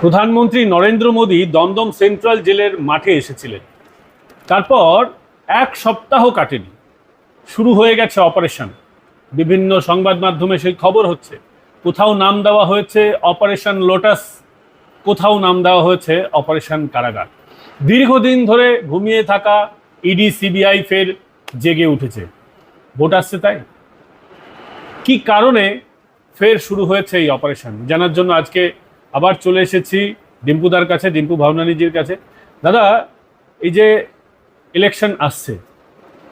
প্রধানমন্ত্রী নরেন্দ্র মোদী দমদম সেন্ট্রাল জেলের মাঠে এসেছিলেন। তারপর এক সপ্তাহ কাটেনি। শুরু হয়ে গেছে অপারেশন। বিভিন্ন সংবাদ মাধ্যমে সেই খবর হচ্ছে। কোথাও নাম দেওয়া হয়েছে অপারেশন লোটাস, কোথাও নাম দেওয়া হয়েছে অপারেশন কারাগার। দীর্ঘদিন ধরে ঘুমিয়ে থাকা ইডি, সিবিআই ফের জেগে উঠেছে। ভোট আসছে তাই? কি কারণে ফের শুরু হয়েছে এই অপারেশন? জানার জন্য আজকে আবার চলে এসেছি ডিম্পুদার কাছে ডিম্পু ভাবনানিজির কাছে। দাদা এই যে ইলেকশন আসছে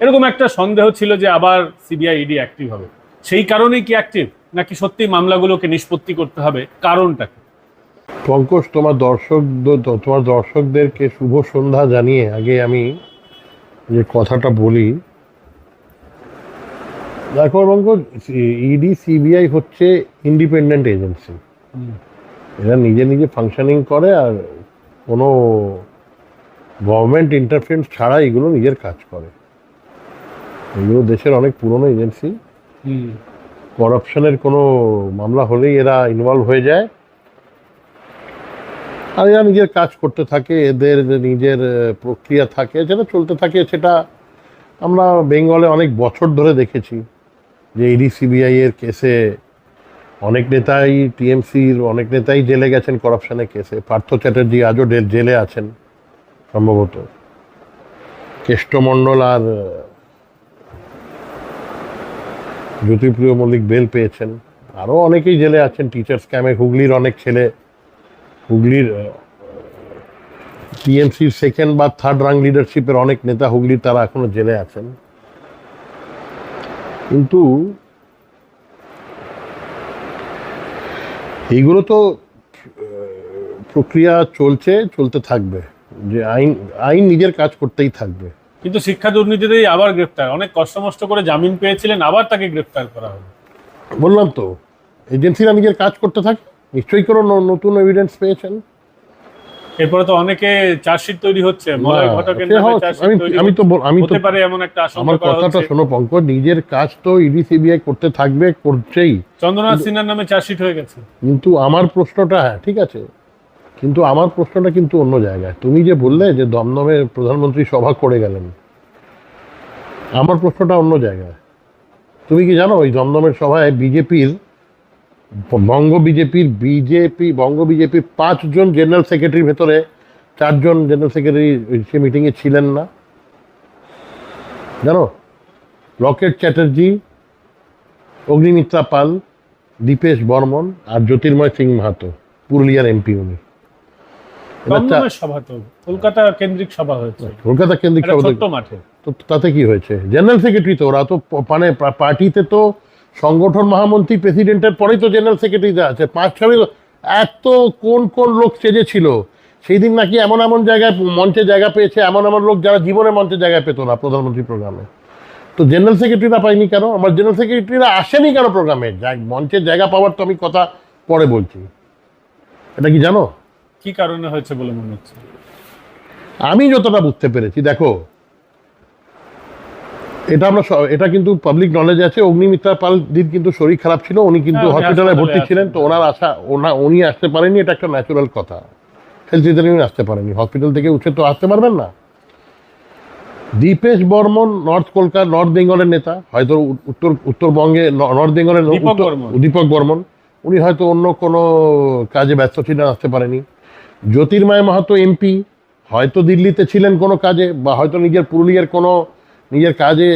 এরকম একটা সন্দেহ ছিল যে আবার সিবিআই ইডি অ্যাক্টিভ হবে। সেই কারণেই কি অ্যাক্টিভ নাকি সত্যি মামলাগুলোকে নিষ্পত্তি করতে হবে? কারণটা কি? পঙ্কজ তোমার দর্শক তোমার দর্শকদেরকে শুভ সন্ধ্যা জানিয়ে আগে আমি যে কথাটা বলি। দেখো পঙ্কজ ইডি সিবিআই হচ্ছে ইন্ডিপেন্ডেন্ট এজেন্সি এরা নিজে নিজে ফাংশনিং করে আর কোনো গভর্নমেন্ট ইন্টারফারেন্স ছাড়া এগুলো নিজের কাজ করে। এগুলো দেশের অনেক পুরনো এজেন্সি করাপশনের কোনো মামলা হলেই এরা ইনভলভ হয়ে যায়। আর এরা নিজের কাজ করতে থাকে এদের নিজের প্রক্রিয়া থাকে যেটা চলতে থাকে সেটা আমরা বেঙ্গলে অনেক বছর ধরে দেখেছি। যে ইডি সিবিআই এর কেসে অনেক নেতাই টিএমসির, অনেক নেতাই জেলে গেছেন করাপশনের কেসে পার্থ চ্যাটার্জি আজও জেলে আছেন সম্ভবত। কেষ্টমণ্ডল আর জ্যোতিপ্রিয় মল্লিক বেল পেয়েছেন। আরও অনেকেই জেলে আছেন। টিচার স্ক্যামে হুগলির অনেক ছেলে। হুগলির টিএমসির সেকেন্ড বা থার্ড রাং লিডারশিপের অনেক নেতা হুগলির, তারা এখনও জেলে আছেন। কিন্তু এইগুলো তো প্রক্রিয়া চলছে চলতে থাকবে। যে আইন আইন নিজের কাজ করতেই থাকবে। কিন্তু শিক্ষা দুর্নীতিতেই আবার গ্রেপ্তার। অনেক কষ্ট মষ্ট করে জামিন পেয়েছিলেন আবার তাকে গ্রেপ্তার করা হবে বললাম তো এজেন্সিরা নিজের কাজ করতে থাকে? নিশ্চয়ই কোনো নতুন এভিডেন্স পেয়েছেন? এরপরে তো অনেকে চার্জশিট তৈরি হচ্ছে আমি তো আমি তো পারে এমন একটা আমার কথাটা শোনো পঙ্কজ নিজের কাজ তো ইডি সিবিআই করতে থাকবে করছেই। চন্দ্রনাথ সিনহার নামে চার্জশিট হয়ে গেছে। কিন্তু আমার প্রশ্নটা হ্যাঁ ঠিক আছে। কিন্তু আমার প্রশ্নটা কিন্তু অন্য জায়গায়। তুমি যে বললে যে দমদমে প্রধানমন্ত্রী সভা করে গেলেন আমার প্রশ্নটা অন্য জায়গায়। তুমি কি জানো ওই দমদমের সভায় বিজেপির বঙ্গ বিজেপির বিজেপি বঙ্গ বিজেপির পাঁচজন জেনারেল সেক্রেটারির ভেতরে চারজন জেনারেল সেক্রেটারি সে মিটিংয়ে ছিলেন না। জানো? লকেট চ্যাটার্জি অগ্নিমিত্রা পাল দীপেশ বর্মন আর জ্যোতির্ময় সিং মাহাতো পুরুলিয়ার এমপি উনি। কলকাতা কেন্দ্রিক সভা হয়েছে। কলকাতা কেন্দ্রিক একটা ছোট্ট মাঠে। তো তাতে কি হয়েছে? জেনারেল সেক্রেটারি তো ওরা তো মানে পার্টিতে তো সংগঠন মহামন্ত্রী প্রেসিডেন্টের পরেই তো জেনারেল সেক্রেটারিতে আছে। পাঁচ ছয় এত কোন কোন লোক স্টেজে ছিল সেই দিন নাকি এমন এমন জায়গায় মঞ্চে জায়গা পেয়েছে এমন এমন লোক যারা জীবনে মঞ্চে জায়গা পেত না প্রধানমন্ত্রী প্রোগ্রামে। তো জেনারেল সেক্রেটারিরা পাইনি কেন? আমার জেনারেল সেক্রেটারিরা আসেনি কেন প্রোগ্রামে? মঞ্চে জায়গা পাওয়ার তো আমি কথা পরে বলছি। এটা কি জানো? কি কারণে হয়েছে বলে মনে হচ্ছে? আমি যতটা বুঝতে পেরেছি দেখো এটা আমরা এটা কিন্তু পাবলিক নলেজ আছে। অগ্নিমিত্রা পাল দিন কিন্তু শরীর খারাপ ছিল উনি কিন্তু হ্যাঁ, হসপিটালে ভর্তি ছিলেন তো ওনার আশা ওনা উনি আসতে পারেনি এটা একটা ন্যাচুরাল কথা। হেলথ রিটার্নিং আসতে পারেনি হসপিটাল থেকে উঠে তো আসতে পারবেন না। দীপেশ বর্মন নর্থ কলকাতা নর্থ বেঙ্গলের নেতা হয়তো উত্তর উত্তরবঙ্গে নর্থ বেঙ্গলের দীপক বর্মন। উনি হয়তো অন্য কোনো কাজে ব্যস্ত ছিলেন আসতে পারেনি। জ্যোতির্ময় মাহাতো এমপি হয়তো দিল্লিতে ছিলেন কোনো কাজে বা হয়তো নিজের পুরুলিয়ার কোনো নিজের কাজে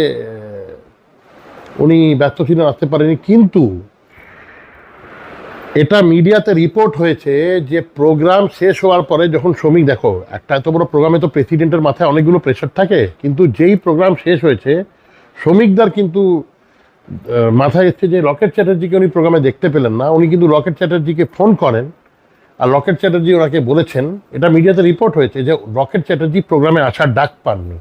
উনি ব্যস্ত ছিলেন, আসতে পারেনি কিন্তু এটা মিডিয়াতে রিপোর্ট হয়েছে যে প্রোগ্রাম শেষ হওয়ার পরে যখন শ্রমিক, দেখো, একটা এত বড় প্রোগ্রামে তো প্রেসিডেন্টের মাথায় অনেকগুলো প্রেশার থাকে, কিন্তু যেই প্রোগ্রাম শেষ হয়েছে, শ্রমিকদার কিন্তু মাথায় এসছে যে রকেট চ্যাটার্জিকে উনি প্রোগ্রামে দেখতে পেলেন না। উনি কিন্তু রকেট চ্যাটার্জিকে ফোন করেন আর রকেট চ্যাটার্জি ওনাকে বলেছেন। এটা মিডিয়াতে রিপোর্ট হয়েছে যে রকেট চ্যাটার্জি প্রোগ্রামে আসার ডাক পাননি।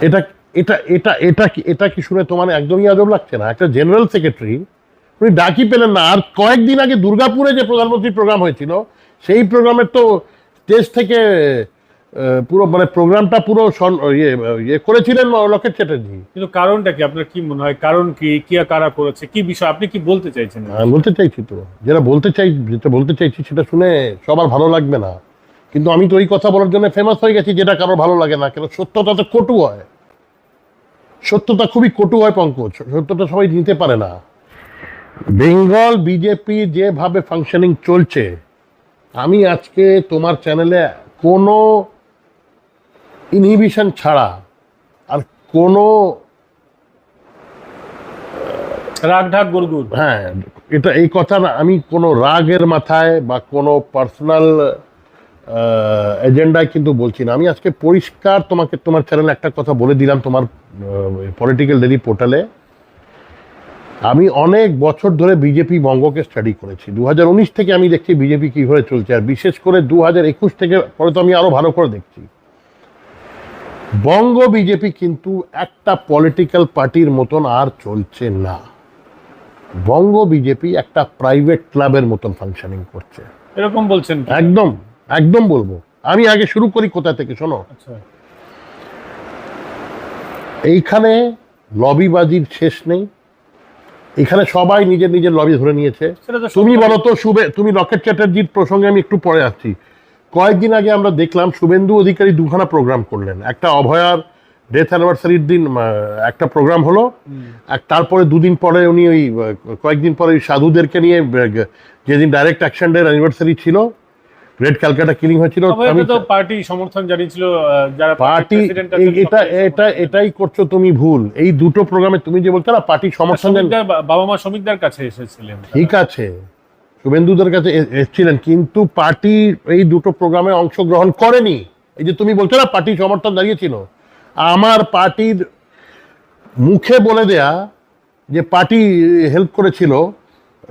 এটা এটা এটা এটা কি এটা কি শুনে তোমার একদমই আজব লাগছে না? একটা জেনারেল সেক্রেটারি উনি ডাকি পেলেন না। আর কয়েকদিন আগে দুর্গাপুরে যে প্রধানমন্ত্রী প্রোগ্রাম হয়েছিল সেই প্রোগ্রামের তো স্টেজ থেকে পুরো মানে প্রোগ্রামটা পুরো সন- ইয়ে ইয়ে করেছিলেন লকেট চ্যাটার্জি। কিন্তু কারণটা কি? আপনার কি মনে হয়? কারণ কি? কি কারা করেছে? কি বিষয়? আপনি কি বলতে চাইছেন? বলতে চাইছি তো। যেটা বলতে চাই যেটা বলতে চাইছি সেটা শুনে সবার ভালো লাগবে না। কিন্তু আমি তো ওই কথা বলার জন্য ফেমাস হয়ে গেছি যেটা কারও ভালো লাগে না কেন সত্যতা তো কটু হয়। সত্যতা খুবই কটু হয় পঙ্কজ। সত্যতা সবাই নিতে পারে না। বেঙ্গল বিজেপি যেভাবে ফাংশনিং চলছে আমি আজকে তোমার চ্যানেলে কোনো ইনহিবিশন ছাড়া আর কোনো রাগ ঢাক হ্যাঁ এটা এই কথা না আমি কোনো রাগের মাথায় বা কোনো পার্সোনাল এজেন্ডায় কিন্তু বলছি না। আমি আজকে পরিষ্কার তোমাকে তোমার চ্যানেলে একটা কথা বলে দিলাম তোমার পলিটিক্যাল ডেলি পোর্টালে আমি অনেক বছর ধরে বিজেপি বঙ্গকে স্টাডি করেছি। দুহাজার উনিশ থেকে আমি দেখছি বিজেপি কীভাবে চলছে। আর বিশেষ করে দুহাজার একুশ থেকে পরে তো আমি আরও ভালো করে দেখছি। বঙ্গ বিজেপি কিন্তু একটা পলিটিক্যাল পার্টির মতন আর চলছে না। বঙ্গ বিজেপি একটা প্রাইভেট ক্লাবের মতন ফাংশনিং করছে। এরকম বলছেন একদম। একদম বলব। আমি আগে শুরু করি কোথা থেকে শোনো। আচ্ছা। এইখানে লবিবাজির শেষ নেই। এখানে সবাই নিজের নিজের লবি ধরে নিয়েছে। তুমি। বলো তো শুভে তুমি লকেট চ্যাটার্জির প্রসঙ্গে আমি একটু পরে আসছি। কয়েকদিন আগে আমরা দেখলাম শুভেন্দু অধিকারী দুখানা প্রোগ্রাম করলেন। একটা অভয়ার ডেথ অ্যানিভার্সারির দিন একটা প্রোগ্রাম হলো। আর তারপরে দুদিন পরে উনি ওই কয়েকদিন পরে ওই সাধুদেরকে নিয়ে যেদিন ডাইরেক্ট অ্যাকশন ডে অ্যানিভার্সারি ছিল গ্রেট ক্যালকাটা কিলিং হয়েছিল আমি তো পার্টি সমর্থন জানিয়েছিল যারা পার্টি এটা এটা এটাই করছ তুমি ভুল। এই দুটো প্রোগ্রামে তুমি যে বলছো না পার্টি সমর্থন বাবা মা শ্রমিকদের কাছে এসেছিলেন। ঠিক আছে। শুভেন্দুদের কাছে এসেছিলেন কিন্তু পার্টি এই দুটো প্রোগ্রামে অংশগ্রহণ করেনি। এই যে তুমি বলছো না পার্টি সমর্থন দাঁড়িয়েছিল আমার পার্টির মুখে বলে দেয়া যে পার্টি হেল্প করেছিল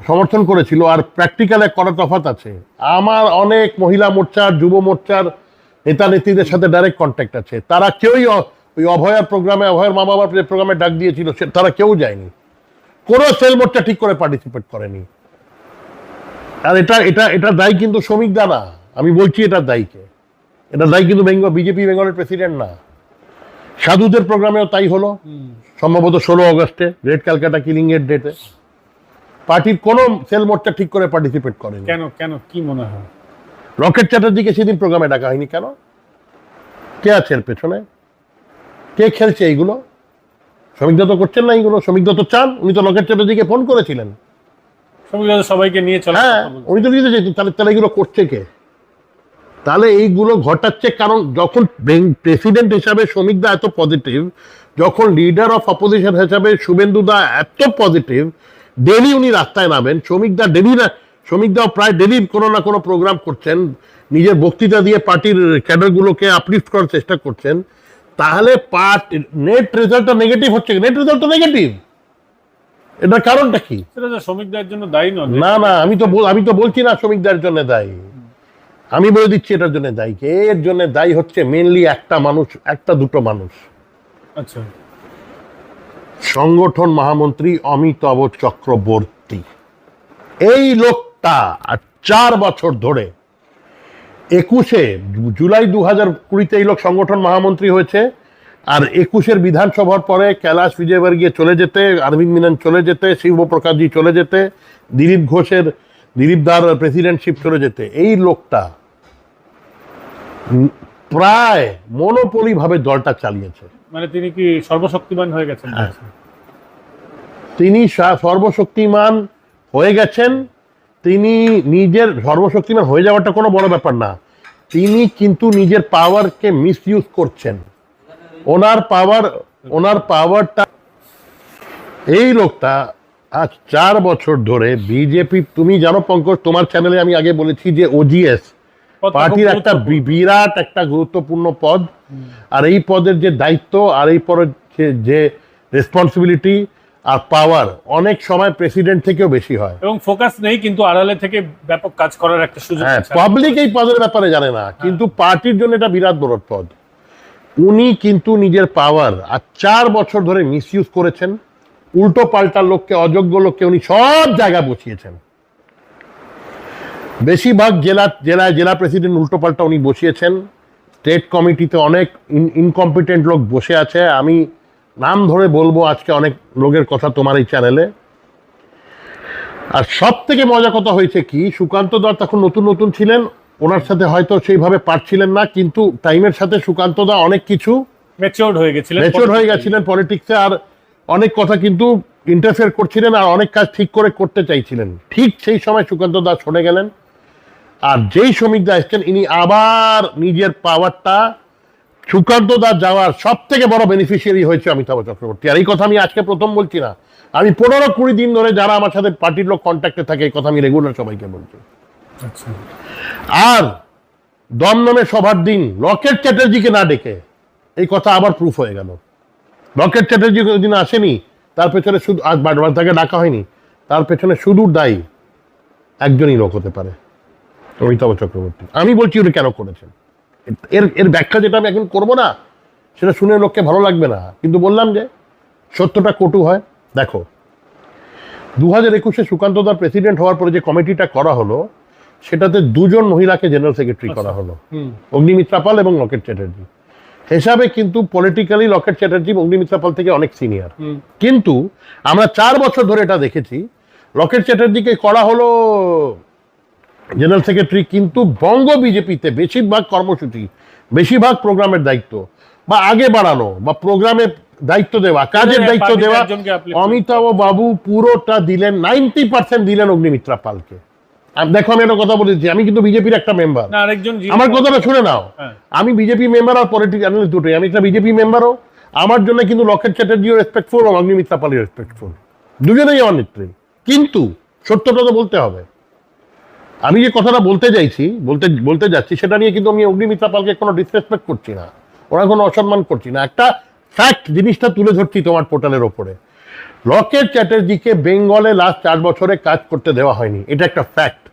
সমর্থন করেছিল আর প্র্যাকটিক্যালে করা তফাত আছে। আমার অনেক মহিলা মোর্চার যুব মোর্চার নেতা নেত্রীদের সাথে ডাইরেক্ট কন্ট্যাক্ট আছে। তারা কেউই ওই অভয়ার প্রোগ্রামে অভয়ের মা বাবার যে প্রোগ্রামে ডাক দিয়েছিল তারা কেউ যায়নি। কোনো সেল মোর্চা ঠিক করে পার্টিসিপেট করেনি। আর এটা এটা এটা দায়ী কিন্তু শ্রমিক দা না। আমি বলছি এটা দায়ীকে। এটা দায়ী কিন্তু বেঙ্গল বিজেপি বেঙ্গলের প্রেসিডেন্ট না। সাধুদের প্রোগ্রামেও তাই হলো। সম্ভবত ষোলো অগস্টে রেড ক্যালকাটা কিলিং এর ডেটে পার্টির কোনো সেল মোর্চা ঠিক করে পার্টিসিপেট করেনি। কেন কেন কি মনে হয়? রকেট চ্যাটার্জিকে সেদিন প্রোগ্রামে ডাকা হয়নি কেন? কে আছে এর পেছনে? কে খেলছে এইগুলো? শ্রমিক দত্ত করছেন না এইগুলো? শ্রমিক দত্ত চান? উনি তো রকেট চ্যাটার্জিকে ফোন করেছিলেন। শ্রমিকরা সবাইকে নিয়ে চলে হ্যাঁ উনি তো দিতে চাইছেন তাহলে তাহলে এগুলো করছে কে? তাহলে এইগুলো ঘটাচ্ছে কারণ যখন প্রেসিডেন্ট হিসাবে শ্রমিক দা এত পজিটিভ যখন লিডার অফ অপোজিশন হিসাবে শুভেন্দু দা এত পজিটিভ ডেলি উনি রাস্তায় নামেন। শ্রমিকদা ডেলি না শ্রমিক দা প্রায় ডেলি কোনো না কোনো প্রোগ্রাম করছেন। নিজের বক্তৃতা দিয়ে পার্টির ক্যাডারগুলোকে আপলিফট করার চেষ্টা করছেন। তাহলে পার্ট নেট রেজাল্টটা নেগেটিভ হচ্ছে নেট রেজাল্টটা নেগেটিভ এটার কারণটা কি? শ্রমিকদের জন্য দায়ী নয়। না না আমি তো আমি তো বলছি না শ্রমিকদের জন্য দায়ী। আমি বলে দিচ্ছি এটার জন্য দায়ী এর জন্য দায়ী হচ্ছে মেনলি একটা মানুষ একটা দুটো মানুষ। আচ্ছা। সংগঠন মহামন্ত্রী অমিতাভ চক্রবর্তী। এই লোকটা চার বছর ধরে একুশে জুলাই দু হাজার কুড়িতে এই লোক সংগঠন মহামন্ত্রী হয়েছে আর একুশের বিধানসভার পরে কৈলাস বিজয়বর্গীয় চলে যেতে, অরবিন্দ মিনন চলে যেতে, শিবপ্রকাশজি চলে যেতে, দিলীপ ঘোষের, দিলীপ দার প্রেসিডেন্টশিপ চলে যেতে। এই লোকটা প্রায় মনোপলি ভাবে দলটা চালিয়েছে। মানে তিনি কি সর্বশক্তিমান হয়ে গেছেন? হ্যাঁ। তিনি সর্বশক্তিমান হয়ে গেছেন। তিনি নিজের সর্বশক্তিমান হয়ে যাওয়াটা কোনো বড় ব্যাপার না। তিনি কিন্তু নিজের পাওয়ারকে মিস ইউজ করছেন। ওনার পাওয়ার ওনার পাওয়ারটা এই লোকটা আজ চার বছর ধরে বিজেপি তুমি জানো পঙ্কজ তোমার চ্যানেলে আমি আগে বলেছি যে ওজিএস পার্টির একটা বিরাট একটা গুরুত্বপূর্ণ পদ। আর এই পদের যে দায়িত্ব আর এই পদের যে- রেসপন্সিবিলিটি আর পাওয়ার অনেক সময় প্রেসিডেন্ট থেকেও বেশি হয়। এবং ফোকাস নেই কিন্তু আড়ালে থেকে ব্যাপক কাজ করার একটা সুযোগ হ্যাঁ পাবলিক এই পদের ব্যাপারে জানে না কিন্তু পার্টির জন্য এটা বিরাট বড় পদ। উনি কিন্তু নিজের পাওয়ার আর চার বছর ধরে মিসইউজ করেছেন উল্টো পাল্টা লোককে অযোগ্য লোককে উনি সব জায়গায় বসিয়েছেন। বেশিরভাগ জেলা জেলায় জেলা প্রেসিডেন্ট উল্টো পাল্টা উনি বসিয়েছেন। স্টেট কমিটিতে অনেক ইনকম্পিটেন্ট লোক বসে আছে। আমি নাম ধরে বলব আজকে অনেক লোকের কথা তোমার এই চ্যানেলে আর সব থেকে মজা কথা হয়েছে কি সুকান্ত দা তখন নতুন নতুন ছিলেন। ওনার সাথে হয়তো সেইভাবে পারছিলেন না কিন্তু টাইমের সাথে সুকান্ত দা অনেক কিছু ম্যাচিওর্ড হয়ে গেছিলেন হয়ে গেছিলেন পলিটিক্সে আর অনেক কথা কিন্তু ইন্টারফেয়ার করছিলেন আর অনেক কাজ ঠিক করে করতে চাইছিলেন। ঠিক সেই সময় সুকান্ত দাস সরে গেলেন। আর যেই শ্রমিকরা এসছেন ইনি আবার নিজের পাওয়ারটা সুকান্ত দাস যাওয়ার সব থেকে বড় বেনিফিশিয়ারি হয়েছে অমিতাভ চক্রবর্তী। আর এই কথা আমি আজকে প্রথম বলছি না। আমি পনেরো কুড়ি দিন ধরে যারা আমার সাথে পার্টির লোক কন্ট্যাক্টে থাকে এই কথা আমি রেগুলার সবাইকে বলছি। আচ্ছা। আর দমদমে সভার দিন লকেট চ্যাটার্জিকে না ডেকে এই কথা আবার প্রুফ হয়ে গেল। লকেট চ্যাটার্জি দিন আসেনি তার পেছনে শুধু আজ বারবার তাকে ডাকা হয়নি তার পেছনে শুধু দায়ী একজনই লোক হতে পারে। অমিতাভ চক্রবর্তী। আমি বলছি ওটা কেন করেছেন? এর এর ব্যাখ্যা যেটা আমি এখন করব না সেটা শুনে লোককে ভালো লাগবে না। কিন্তু বললাম যে সত্যটা কটু হয়। দেখো দু হাজার একুশে সুকান্ত দার প্রেসিডেন্ট হওয়ার পরে যে কমিটিটা করা হলো সেটাতে দুজন মহিলাকে জেনারেল সেক্রেটারি করা হলো। হুম। অগ্নিমিত্রা পাল এবং লকেট চ্যাটার্জি। হিসাবে কিন্তু পলিটিক্যালি লকেট চ্যাটার্জি অগ্নিমিত্রা পাল থেকে অনেক সিনিয়র কিন্তু আমরা চার বছর ধরে এটা দেখেছি লকেট চ্যাটার্জিকে করা হলো জেনারেল সেক্রেটারি কিন্তু বঙ্গ বিজেপিতে বেশিরভাগ কর্মসূচি বেশিরভাগ প্রোগ্রামের দায়িত্ব বা আগে বাড়ানো বা প্রোগ্রামের দায়িত্ব দেওয়া কাজের দায়িত্ব দেওয়া। অমিতাভ বাবু পুরোটা দিলেন নাইনটি পার্সেন্ট দিলেন অগ্নিমিত্রা পালকে। দেখো আমি একটা কথা বলেছি আমি কিন্তু বিজেপির একটা মেম্বার আমার কথাটা শুনে নাও। হ্যাঁ। আমি বিজেপি মেম্বার আর পলিটিক্স অ্যানালিস্ট দুটোই আমি একটা বিজেপি মেম্বারও আমার জন্য কিন্তু লকেট চ্যাটার্জিও রেসপেক্টফুল এবং অগ্নিমিত্রা পালিও রেসপেক্টফুল দুজনেই আমার নেত্রী। কিন্তু সত্যটা তো বলতে হবে আমি যে কথাটা বলতে চাইছি, বলতে বলতে যাচ্ছি, সেটা নিয়ে কিন্তু আমি অগ্নিমিত্রা পালকে কোনো ডিসরেসপেক্ট করছি না। ওরা কোনো অসম্মান করছি না। একটা ফ্যাক্ট জিনিসটা তুলে ধরছি তোমার পোর্টালের ওপরে। লকেট চ্যাটার্জিকে বেঙ্গলে লাস্ট চার বছরে কাজ করতে দেওয়া হয়নি। এটা একটা ফ্যাক্ট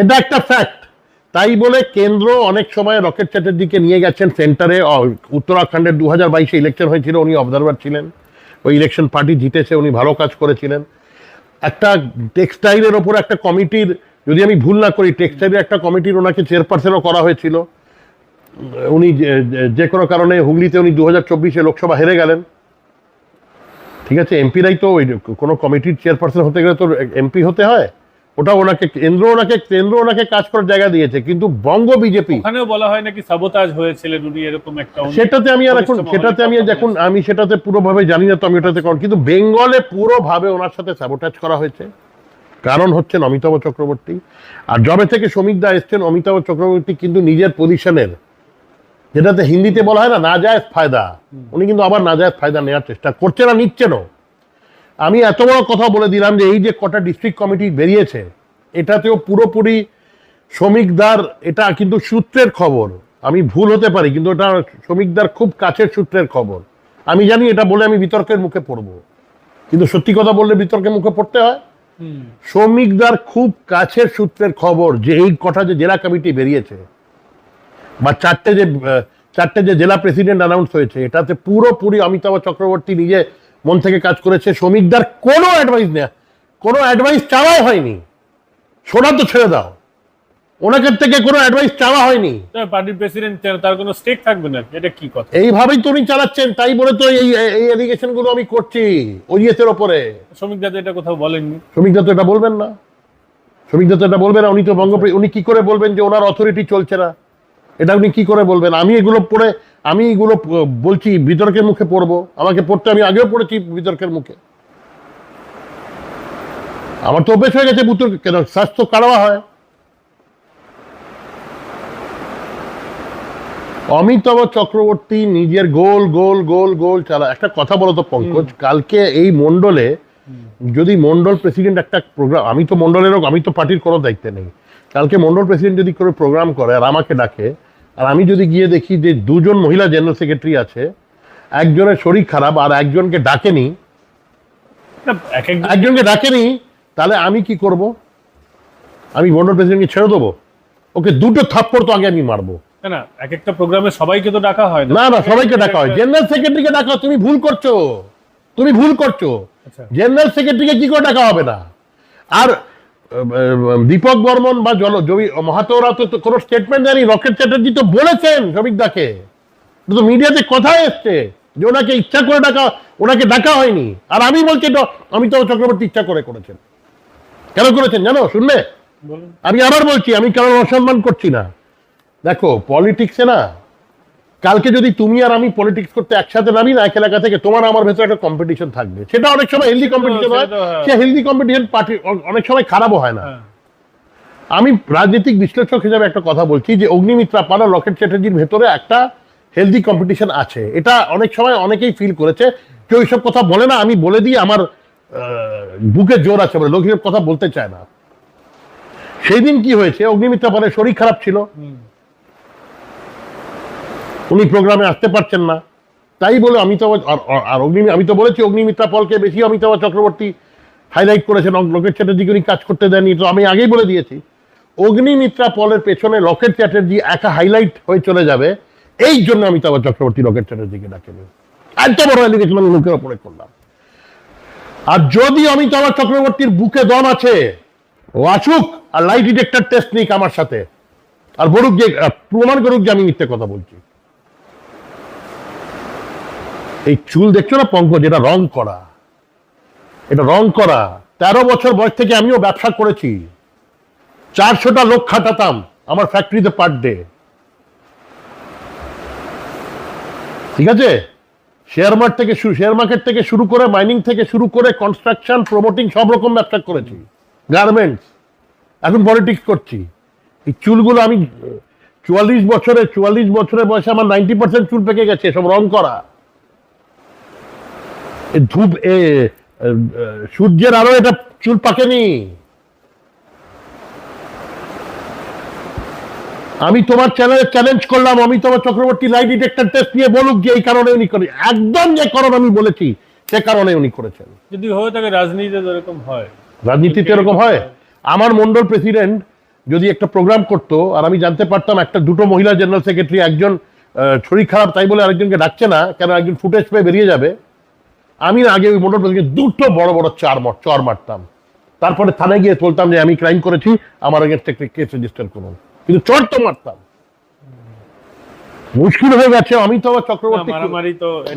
এটা একটা ফ্যাক্ট তাই বলে কেন্দ্র অনেক সময় রকেট চ্যাটার্জিকে নিয়ে গেছেন সেন্টারে উত্তরাখণ্ডের দু হাজার বাইশে ইলেকশন হয়েছিল, উনি অবজারভার ছিলেন। ওই ইলেকশন পার্টি জিতেছে, উনি ভালো কাজ করেছিলেন। একটা টেক্সটাইলের ওপর একটা কমিটির যদি আমি ভুল না করি টেক্সটাইলের একটা কমিটির ওনাকে চেয়ারপারসনও করা হয়েছিল। উনি যে- কোনো কারণে হুগলিতে উনি দু হাজার চব্বিশে লোকসভা হেরে গেলেন। ঠিক আছে এমপিরাই তো ওই কোনো কমিটির চেয়ারপারসন হতে গেলে তো এমপি হতে হয়। ওটা ওনাকে কেন্দ্র ওনাকে কেন্দ্র ওনাকে কাজ করার জায়গা দিয়েছে কিন্তু বঙ্গ বিজেপি ওখানেও বলা হয় নাকি সাবোতাজ হয়েছিলেন উনি এরকম একটা সেটাতে আমি আর এখন সেটাতে আমি এখন আমি সেটাতে পুরোভাবে জানি না তো আমি ওটাতে কোন কিন্তু বেঙ্গলে পুরোভাবে ওনার সাথে স্যাবোটাজ করা হয়েছে। কারণ হচ্ছেন অমিতাভ চক্রবর্তী। আর জবে থেকে দা এসছেন অমিতাভ চক্রবর্তী কিন্তু নিজের পজিশনের যেটাতে হিন্দিতে বলা হয় না না যায় ফায়দা। উনি কিন্তু আবার না যায় ফায়দা নেওয়ার চেষ্টা করছে না নিচ্ছেনও। আমি এত বড় কথা বলে দিলাম যে এই যে কটা ডিস্ট্রিক্ট কমিটি বেরিয়েছে এটাতেও পুরোপুরি শ্রমিকদার এটা কিন্তু সূত্রের খবর। আমি ভুল হতে পারি কিন্তু এটা শ্রমিকদার খুব কাছের সূত্রের খবর। আমি জানি এটা বলে আমি বিতর্কের মুখে পড়ব। কিন্তু সত্যি কথা বললে বিতর্কের মুখে পড়তে হয়? শ্রমিকদার খুব কাছের সূত্রের খবর যে এই কটা যে জেলা কমিটি বেরিয়েছে বা চারটে যে চারটে যে জেলা প্রেসিডেন্ট অ্যানাউন্স হয়েছে এটাতে পুরোপুরি অমিতাভ চক্রবর্তী নিজে মন থেকে কাজ করেছে শ্রমিকদার কোনো অ্যাডভাইস নেয়া কোনো অ্যাডভাইস চাওয়াই হয়নি। সোনা তো ছেড়ে দাও। ওনাকে থেকে কোনো অ্যাডভাইস চাওয়া হয়নি। তা পার্টির প্রেসিডেন্ট তার কোনো স্টেক থাকবে না এটা কি কথা? এইভাবেই তো উনি চালাচ্ছেন তাই বলে তো এই এই এলিগেশনগুলো আমি করছি ওই ওইএসের ওপরে। শ্রমিক দাদা এটা কোথাও বলেননি। শ্রমিকদা তো এটা বলবেন না। শ্রমিকদা তো এটা বলবেন না উনি তো বঙ্গ উনি কি করে বলবেন যে ওনার অথরিটি চলছে না? এটা আপনি কি করে বলবেন? আমি এগুলো পড়ে আমি এগুলো বলছি বিতর্কের মুখে পড়ব। আমাকে পড়তে আমি আগেও পড়েছি বিতর্কের মুখে। আমার তো অভ্যেস হয়ে গেছে বুতুর কেন স্বাস্থ্য কারোয়া হয়? অমিতাভ চক্রবর্তী নিজের গোল গোল গোল গোল চালা। একটা কথা বলো তো পঙ্কজ কালকে এই মন্ডলে যদি মন্ডল প্রেসিডেন্ট একটা প্রোগ্রাম আমি তো মন্ডলেরও আমি তো পার্টির কোনো দায়িত্বে নেই। কালকে মন্ডল প্রেসিডেন্ট যদি করে প্রোগ্রাম করে আর আমাকে ডাকে আর আমি যদি গিয়ে দেখি যে দুজন মহিলা জেনারেল সেক্রেটারি আছে একজনের শরীর খারাপ আর একজনকে ডাকেনি একজনকে ডাকেনি তাহলে আমি কি করব? আমি মন্ডল প্রেসিডেন্টকে ছেড়ে দেবো? ওকে দুটো থাপ্পড় তো আগে আমি মারবো। না এক একটা প্রোগ্রামে সবাইকে তো ডাকা হয় না। না না সবাইকে ডাকা হয়। জেনারেল সেক্রেটারিকে ডাকা তুমি ভুল করছ। তুমি ভুল করছ। আচ্ছা। জেনারেল সেক্রেটারিকে কি করে ডাকা হবে না? আর দীপক বর্মন বা জল জমি মাহাতোরা তো তো কোনো স্টেটমেন্ট দেয়নি রকেট চ্যাটার্জি তো বলেছেন শ্রমিকদাকে তো মিডিয়াতে কথা এসছে যে ওনাকে ইচ্ছা করে ডাকা ওনাকে ডাকা হয়নি। আর আমি বলছি এটা অমিতাভ চক্রবর্তী ইচ্ছা করে করেছেন। কেন করেছেন জানো? শুনলে? আমি আবার বলছি আমি কারণ অসম্মান করছি না। দেখো পলিটিক্সে না কালকে যদি তুমি আর আমি পলিটিক্স করতে একসাথে নামি না এক এলাকা থেকে তোমার আমার ভেতরে একটা কম্পিটিশন থাকবে। সেটা অনেক সময় হেলদি কম্পিটিশন হয়। সে হেলদি কম্পিটিশন পার্টি অনেক সময় খারাপও হয় না। হ্যাঁ। আমি রাজনৈতিক বিশ্লেষক হিসাবে একটা কথা বলছি যে অগ্নিমিত্রা আর রকেট চ্যাটার্জির ভেতরে একটা হেলদি কম্পিটিশন আছে। এটা অনেক সময় অনেকেই ফিল করেছে। কেউ এইসব কথা বলে না আমি বলে দিই আমার বুকে জোর আছে বলে। লোক কথা বলতে চায় না। সেই দিন কি হয়েছে? অগ্নিমিত্রা পালের শরীর খারাপ ছিল। উনি প্রোগ্রামে আসতে পারছেন না। তাই বলে অমিতাভ আর- অগ্নি আমি তো বলেছি, অগ্নিমিত্রা পলকে বেশি অমিতাভ চক্রবর্তী হাইলাইট করেছেন। লকেট চ্যাটার্জিকে উনি কাজ করতে দেননি। তো আমি আগেই বলে দিয়েছি, অগ্নিমিত্রা পলের পেছনে লকেট চ্যাটার্জি একা হাইলাইট হয়ে চলে যাবে। এই জন্য অমিতাভ চক্রবর্তী লকেট চ্যাটার্জিকে ডাকেনি। এত বড় অ্যালিগেশন আমি মুখের ওপরে করলাম। আর যদি অমিতাভ চক্রবর্তীর বুকে দম আছে, ও আসুক আর লাইট ডিটেক্টর টেস্ট নিক আমার সাথে। আর বলুক যে প্রমাণ করুক যে আমি মিথ্যে কথা বলছি। এই চুল দেখছ না, পঙ্কজ? এটা রং করা। এটা রং করা। তেরো বছর বয়স থেকে আমিও ব্যবসা করেছি। চারশোটা লোক খাটাতাম আমার ফ্যাক্টরিতে পার ডে ঠিক আছে? শেয়ার মার্কেট থেকে শুরু শেয়ার মার্কেট থেকে শুরু করে মাইনিং থেকে শুরু করে কনস্ট্রাকশন প্রমোটিং সব রকম ব্যবসা করেছি। গার্মেন্টস এখন পলিটিক্স করছি। এই চুলগুলো আমি চুয়াল্লিশ বছরে, চুয়াল্লিশ বছরের বয়সে আমার নাইনটি পার্সেন্ট চুল পেকে গেছে সব রং করা। ধূপ এ সূর্যের আরও এটা চুল পাকেনি। আমি তোমার চ্যানেলে চ্যালেঞ্জ করলাম আমি তোমার চক্রবর্তী লাই ডিটেক্টর টেস্ট নিয়ে বলুক যে এই কারণে উনি করে একদম যে কারণ আমি বলেছি সে কারণে উনি করেছেন। যদি হয়ে থাকে রাজনীতিতে এরকম হয়। রাজনীতিতে এরকম হয়? আমার মন্ডল প্রেসিডেন্ট যদি একটা প্রোগ্রাম করতো আর আমি জানতে পারতাম একটা দুটো মহিলা জেনারেল সেক্রেটারি একজন শরীর খারাপ তাই বলে আরেকজনকে ডাকছে না কেন একজন ফুটেজ পেয়ে বেরিয়ে যাবে? আমি আগে ওই প্রেসিডেন্ট দুটো বড় বড় চার চর মারতাম। তারপরে থানায় গিয়ে বলতাম যে আমি ক্রাইম করেছি আমার আগের একটা কেস রেজিস্টার করুন। কিন্তু চর তো মারতাম। মুশকিল হয়ে গেছে আমি তো আবার চক্রবর্তী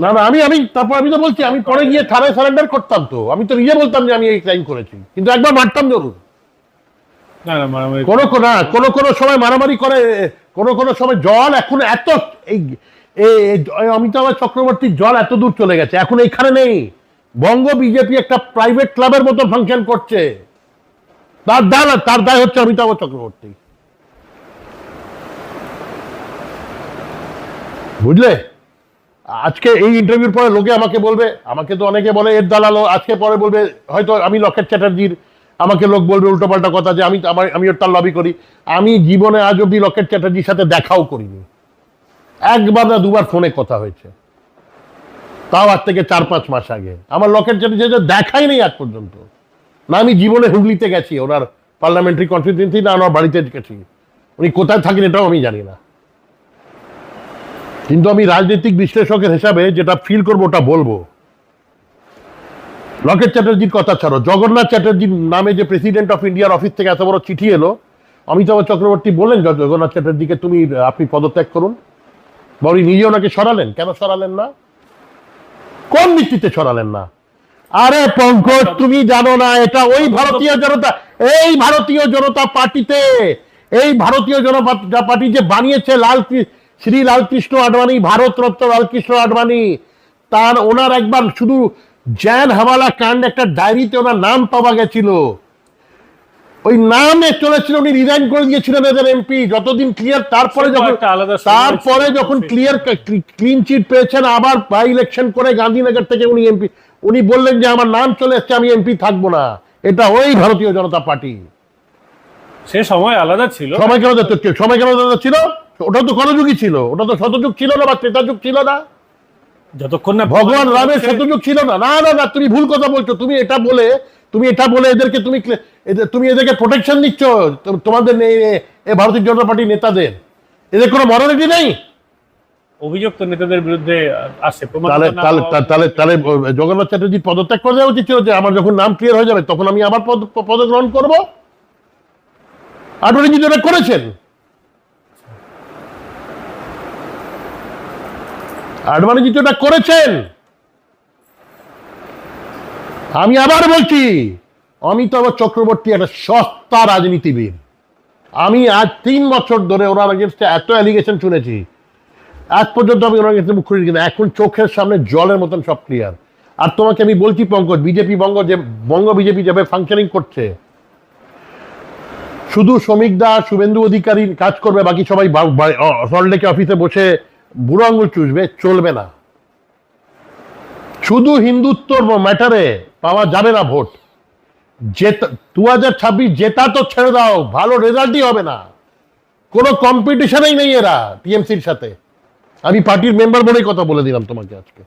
না না আমি আমি তারপর আমি তো বলছি আমি পরে গিয়ে থানায় সারেন্ডার করতাম তো। আমি তো নিজে বলতাম যে আমি এই ক্রাইম করেছি। কিন্তু একবার মারতাম জরুর। কোনো কোনো সময় মারামারি করে কোনো কোনো সময় জল এখন এত এই অমিতাভ চক্রবর্তীর জল এত দূর চলে গেছে, এখন এইখানে নেই। বঙ্গ বিজেপি একটা প্রাইভেট ক্লাবের মতো ফাংশন করছে। তার দায় তার দায় হচ্ছে অমিতাভ চক্রবর্তী। বুঝলে? আজকে এই ইন্টারভিউর পরে লোকে আমাকে বলবে, আমাকে তো অনেকে বলে, এর দালালো আজকে পরে বলবে, হয়তো আমি লকেট চ্যাটার্জির, আমাকে লোক বলবে উল্টোপাল্টা কথা যে আমি, আমার, আমি ওর তার লবি করি। আমি জীবনে আজ অব্দি লকেট চ্যাটার্জির সাথে দেখাও করিনি। একবার না দুবার ফোনে কথা হয়েছে। তাও আজ থেকে চার পাঁচ মাস আগে। আমার লকেট চ্যাটার্জি সাথে দেখাই নেই আজ পর্যন্ত। না, আমি জীবনে হুগলিতে গেছি, ওনার পার্লামেন্টারি কনস্টিটিউন্সি না, ওনার বাড়িতে গেছি। উনি কোথায় থাকেন এটাও আমি জানি না। কিন্তু আমি রাজনৈতিক বিশ্লেষকের হিসাবে যেটা ফিল করব, ওটা বলব। লকেট চ্যাটার্জির কথা ছাড়ো। জগন্নাথ চ্যাটার্জির নামে যে প্রেসিডেন্ট অফ ইন্ডিয়ার অফিস থেকে এত বড় চিঠি এলো, অমিতাভ চক্রবর্তী বললেন, জগন্নাথ চ্যাটার্জিকে তুমি, আপনি পদত্যাগ করুন। বা নিজে ওনাকে সরালেন? কেন সরালেন না? কোন ভিত্তিতে সরালেন না? আরে পঙ্কজ, তুমি জানো না, এটা ওই ভারতীয় জনতা, এই ভারতীয় জনতা পার্টিতে, এই ভারতীয় জনতা পার্টি যে বানিয়েছে লাল শ্রী লালকৃষ্ণ আডবাণী ভারত রত্ন লালকৃষ্ণ আডবাণী, তার ওনার একবার শুধু জ্যান হামালা কাণ্ড একটা ডায়েরিতে ওনার নাম পাওয়া গেছিল। ওই নামে চলেছিল উনি রিজাইন করে দিয়েছিলেন এদের এমপি যতদিন ক্লিয়ার তারপরে যখন তারপরে যখন ক্লিয়ার ক্লিন চিট পেয়েছেন আবার বাই ইলেকশন করে গান্ধীনগর থেকে উনি এমপি উনি বললেন যে আমার নাম চলে এসছে আমি এমপি থাকব না। এটা ওই ভারতীয় জনতা পার্টি। সে সময় আলাদা ছিল। সময় কেন সময় কেন ছিল? ওটা তো কলযুগই ছিল। ওটা তো শতযুগ ছিল না বা ত্রেতাযুগ ছিল না। যতক্ষণ না ভগবান রামের শতযুগ ছিল না। না না না তুমি ভুল কথা বলছো। তুমি এটা বলে তুমি এটা বলে এদেরকে তুমি এদের- তুমি এদেরকে প্রোটেকশন দিচ্ছ তোমাদের নেই এ ভারতীয় জনতা পার্টির নেতাদের। এদের কোনো মরণিটি নেই? অভিযুক্ত নেতাদের বিরুদ্ধে আসে তাহলে তাহলে জগন্নাথ চ্যাটার্জি পদত্যাগ করে দেওয়া উচিত ছিল যে আমার যখন নাম ক্লিয়ার হয়ে যাবে তখন আমি আবার পদ পদগ্রহণ করব? আডবাণীজি তো এটা করেছেন। আডবাণীজি তো করেছেন। আমি আবার বলছি অমিতাভ চক্রবর্তী একটা সস্তা রাজনীতিবিদ। আমি আজ তিন বছর ধরে ওনার এগেনস্টে এত অ্যালিগেশন শুনেছি। আজ পর্যন্ত আমি ওনার কাছে মুখ কিনা এখন চোখের সামনে জলের মতন সব ক্লিয়ার আর তোমাকে আমি বলছি, পঙ্কজ বিজেপি বঙ্গ যে, বঙ্গ বিজেপি যাবে ফাংশনিং করছে, শুধু শ্রমিক দা, শুভেন্দু অধিকারী কাজ করবে, বাকি সবাই সল্টলেকে অফিসে বসে বুড়ো আঙুল চুষবে, চলবে না। শুধু হিন্দুত্বর ম্যাটারে পাওয়া যাবে না ভোট। জেতা দু হাজার ছাব্বিশ জেতা তো ছেড়ে দাও, ভালো রেজাল্টই হবে না। কোনো কম্পিটিশনই নেই এরা টিএমসির সাথে। আমি পার্টির মেম্বার বলেই কথা বলে দিলাম তোমাকে আজকে।